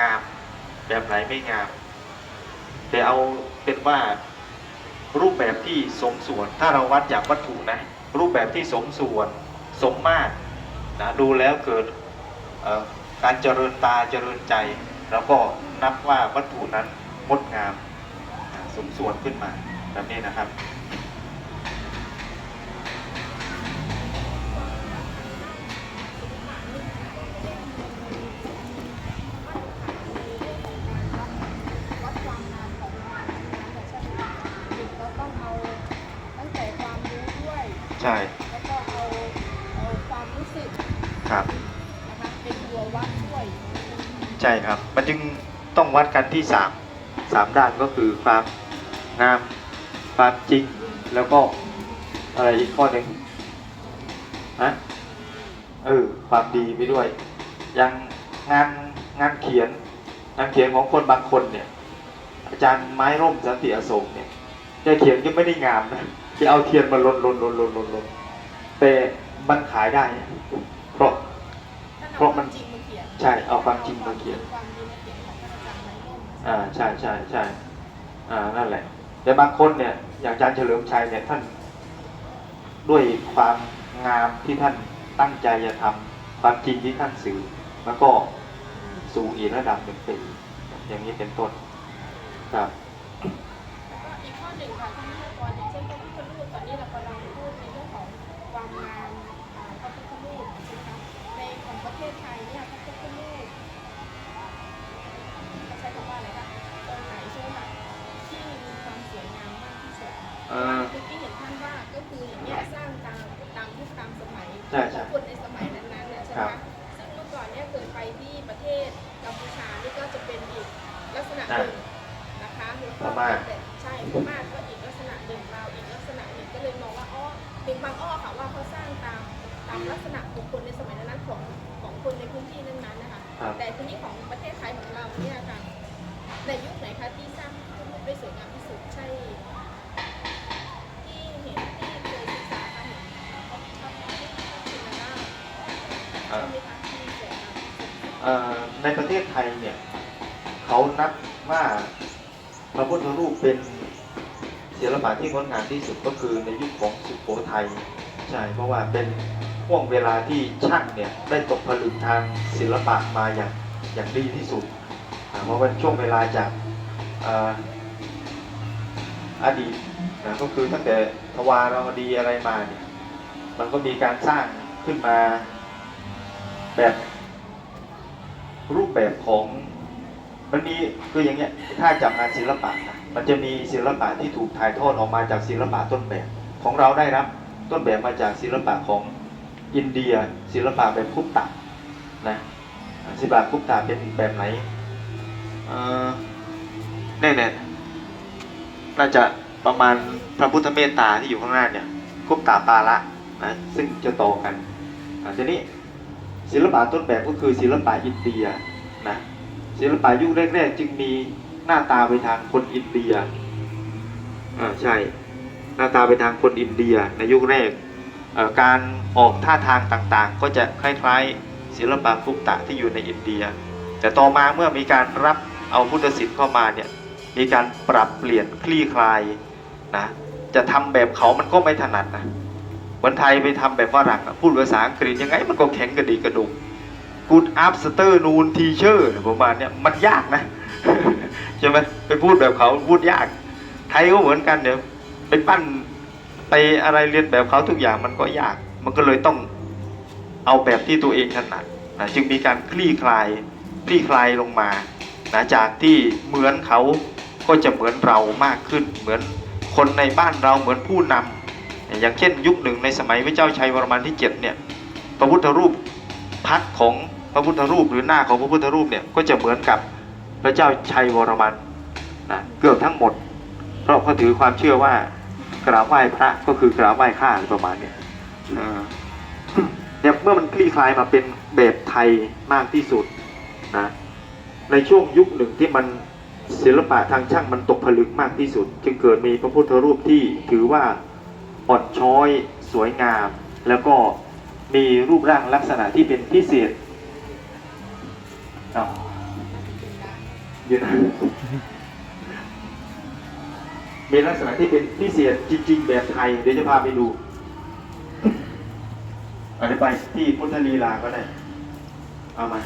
งาม แบบไหนไม่งาม แต่เอาเป็นว่ารูปแบบที่สมส่วน ถ้าเราวัดจากวัตถุนะ รูปแบบที่สมส่วนสมมาตรนะดูแล้วเกิดการเจริญตาเจริญใจ แล้วก็นับว่าวัตถุนั้นงดงามสมส่วนขึ้นมาแบบนี้นะครับ ช่แล้วก็เอาเอาความรู้สึกครับ นะคะเป็นตัววัดด้วยใช่ครับ มันจึงต้องวัดกันที่สามสามด้านก็คือความงามความจริง แล้วก็อะไรอีกข้อหนึ่งฮะเออความดีไปด้วยอย่างงานงานเขียนงานเขียนของคนบางคนเนี่ย อาจารย์ไม้ร่มสันติอโศกเนี่ยแกเขียนก็ไม่ได้งามนะ แกเอาเทียนมาลนลนลนลนลนลนแต่มันขายได้ เพราะท่านเพเอาราะคมัวานมจริงมาเขียนใช่เอาความจริงมาเขียนความดีมาเขียนของท่านอาจารย์ไม้ร่มอ่าใช่ใช่ใช่อ่านั่นแหละ แต่บางคนเนี่ย อย่างอาจารย์เฉลิมชัยเนี่ยท่าน ด้วยความงามที่ท่านตั้งใจจะทำความจริงที่ท่านสื่อแล้วก็สูงอีกระดับหนึ่งเป็นอย่างนี้เป็นต้นครับ ใช่ใช่ของคนในสมัยนั้นๆนะใช่ไหครัมบคะซึ่งเมื่อก่อนเนี่ยเคยไปที่ประเทศกัมพูชานี่ก็จะเป็นอีกลักษณะหนึ่งนะคะแล้วก็พม่าเป็นใช่พม่า ในประเทศไทยเนี่ย เขานับว่าพระพุทธรูปเป็นศิลปะที่งดงามที่สุดก็คือในยุคของสุโขทัยใช่เพราะว่าเป็นห่วงเวลาที่ช่างเนี่ยได้ตกผลึกทางศิลปะมาอย่างอย่างดีที่สุด เพราะว่าช่วงเวลาจากเอ่ออดีตนะก็คือตั้งแต่ทวารวดีอะไรมาเนี่ยมันก็มีการสร้างขึ้นมา แบบรูปแบบของมันมีคืออย่างเงี้ยถ้าจับงานศิลปะนะมันจะมีศิลปะที่ถูกถ่ายทอดออกมาจากศิลปะต้นแบบ ของเราได้รับต้นแบบมาจากศิลปะของอินเดีย ศิลปะแบบคุปตะนะศิลปะคุปตะเป็นแบบไหนเอ่อแน่ๆน่าจะประมาณพระพุทธเมตตาที่อยู่ข้างหน้าเนี่ยคุปตาปาละนะซึ่งจะต่อกันอ่าทีนี้ ศิลปะต้นแบบก็คือศิลปะอินเดียนะศิลปะยุคแรกๆจึงมีหน้าตาไปทางคนอินเดียอ่าใช่หน้าตาไปทางคนอินเดียในยุคแรกการออกท่าทางต่างๆ ก็จะคล้ายๆ ศิลปะคุปตะที่อยู่ในอินเดีย แต่ต่อมาเมื่อมีการรับเอาพุทธศิลป์เข้ามาเนี่ยมีการปรับเปลี่ยนคลี่คลายนะจะทำแบบเขามันก็ไม่ถนัดนะ คนไทยไปทำแบบฝรั่งพูดภาษาอังกฤษยังไงมันก็แข็งกระดีกระดุมกูดอัพสเตอร์นูนทีเชอร์ประมาณเนี้ยมันยากนะใช่ไหมไปพูดแบบเขาพูดยาก ไทยก็เหมือนกันเดี๋ยวไปปั้นไปอะไรเรียนแบบเขาทุกอย่างมันก็ยาก มันก็เลยต้องเอาแบบที่ตัวเองถนัดนะจึงมีการคลี่คลายคลี่คลายลงมานะจากที่เหมือนเขาก็จะเหมือนเรามากขึ้น เหมือนคนในบ้านเราเหมือนผู้นำ อย่างเช่นยุคหนึ่งในสมัยพระเจ้าชัยวรมันที่7เนี่ยพระพุทธรูปพัดของพระพุทธรูปหรือหน้าของพระพุทธรูปเนี่ยก็จะเหมือนกับพระเจ้าชัยวรมันนะเกือบทั้งหมด เพราะเขาถือความเชื่อว่ากราบไหว้พระก็คือกราบไหว้ข้าอะไรประมาณเนี้ยเนี่ยเมื่อมันคลี่คลายมาเป็นแบบไทยมากที่สุดนะในช่วงยุคหนึ่งที่มันศิลปะทางช่างมันตกผลึกมากที่สุด จึงเกิดมีพระพุทธรูปที่ถือว่า อ่อนช้อย สวยงาม แล้วก็มีรูปร่างลักษณะที่เป็นพิเศษอ้าวอยู่นะมีลักษณะที่เป็นพิเศษจริง ๆ แบบไทย เดี๋ยวจะพาไปดูอันนี้ไปที่พุทธลีลาก็ได้ เอามา